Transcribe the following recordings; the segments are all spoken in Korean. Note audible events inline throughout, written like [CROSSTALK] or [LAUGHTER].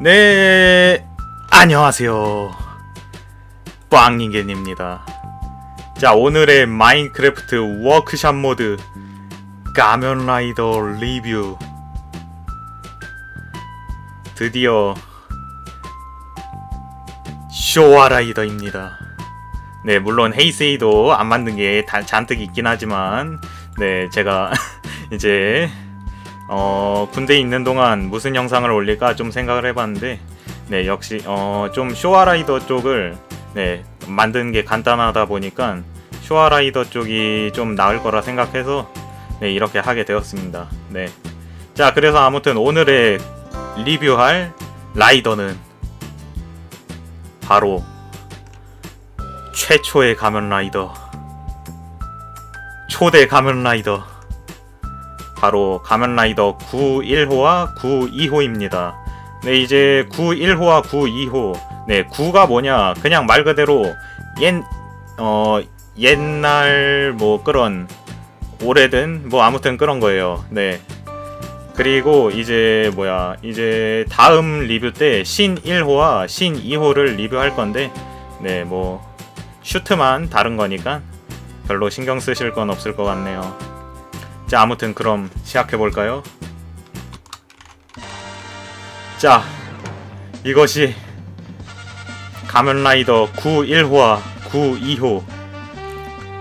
네, 안녕하세요. 꽝닝겐입니다. 자, 오늘의 마인크래프트 워크샵 모드 가면라이더 리뷰. 드디어 쇼와라이더입니다. 네, 물론 헤이세이도 안 만든 게 다, 잔뜩 있긴 하지만, 네, 제가 [LAUGHS] 이제 어, 군대에 있는 동안 무슨 영상을 올릴까 좀 생각을 해봤는데 네 역시 어, 좀 쇼아라이더 쪽을 네 만드는 게 간단하다 보니까 쇼아라이더 쪽이 좀 나을 거라 생각해서 네 이렇게 하게 되었습니다. 네자 그래서 아무튼 오늘의 리뷰할 라이더는 바로 최초의 가면라이더 초대 가면라이더 바로 가면라이더 91호와 92호입니다. 네, 이제 91호와 92호. 네, 9가 뭐냐? 그냥 말 그대로 옛, 어, 옛날 뭐 그런 오래된 뭐 아무튼 그런 거예요. 네. 그리고 이제 뭐야 이제 다음 리뷰 때 신 1호와 신 2호를 리뷰할 건데 네 뭐 슈트만 다른 거니까 별로 신경 쓰실 건 없을 것 같네요. 자 아무튼 그럼 시작해볼까요? 자 이것이 가면라이더 91호와 92호.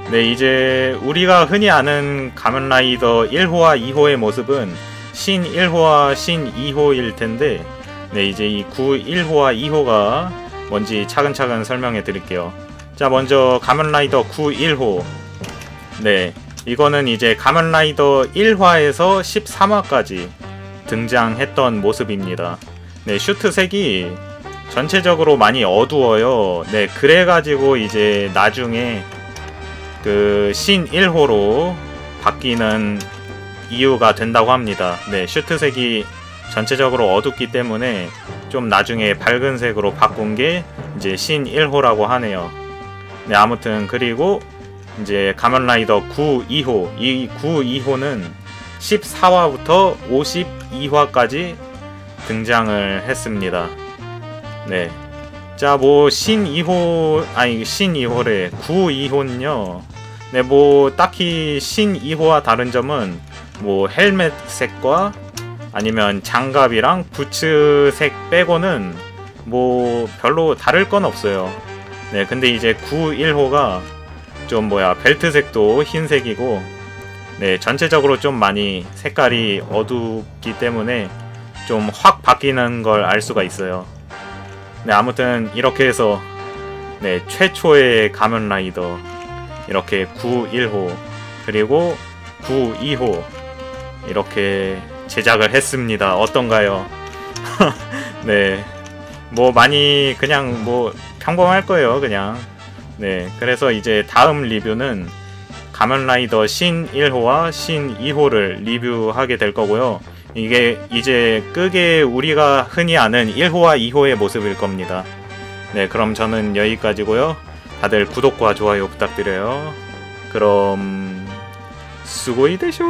네 이제 우리가 흔히 아는 가면라이더 1호와 2호의 모습은 신 1호와 신 2호일 텐데 네 이제 이 91호와 2호가 뭔지 차근차근 설명해 드릴게요. 자 먼저 가면라이더 91호. 네 이거는 이제 가면라이더 1화에서 13화까지 등장했던 모습입니다. 네, 슈트 색이 전체적으로 많이 어두워요. 네, 그래가지고 이제 나중에 그 신 1호로 바뀌는 이유가 된다고 합니다. 네, 슈트 색이 전체적으로 어둡기 때문에 좀 나중에 밝은 색으로 바꾼 게 이제 신 1호라고 하네요. 네, 아무튼 그리고 이제 가면라이더 9, 2호 이 9, 2호는 14화부터 52화까지 등장을 했습니다. 네. 자, 뭐, 신 2호, 아니, 신 2호래. 9, 2호는요. 네, 뭐, 딱히 신 2호와 다른 점은, 뭐, 헬멧 색과 아니면 장갑이랑 부츠 색 빼고는, 뭐, 별로 다를 건 없어요. 네, 근데 이제 9, 1호가 좀 뭐야 벨트색도 흰색이고 네 전체적으로 좀 많이 색깔이 어둡기 때문에 좀 확 바뀌는 걸 알 수가 있어요. 네 아무튼 이렇게 해서 네 최초의 가면라이더 이렇게 91호 그리고 92호 이렇게 제작을 했습니다. 어떤가요? [LAUGHS] 네 뭐 많이 그냥 뭐 평범할 거예요 그냥 네, 그래서 이제 다음 리뷰는 가면라이더 신 1호와 신 2호를 리뷰하게 될 거고요. 이게 이제 끄게 우리가 흔히 아는 1호와 2호의 모습일 겁니다. 네, 그럼 저는 여기까지고요. 다들 구독과 좋아요 부탁드려요. 그럼 수고이 되쇼.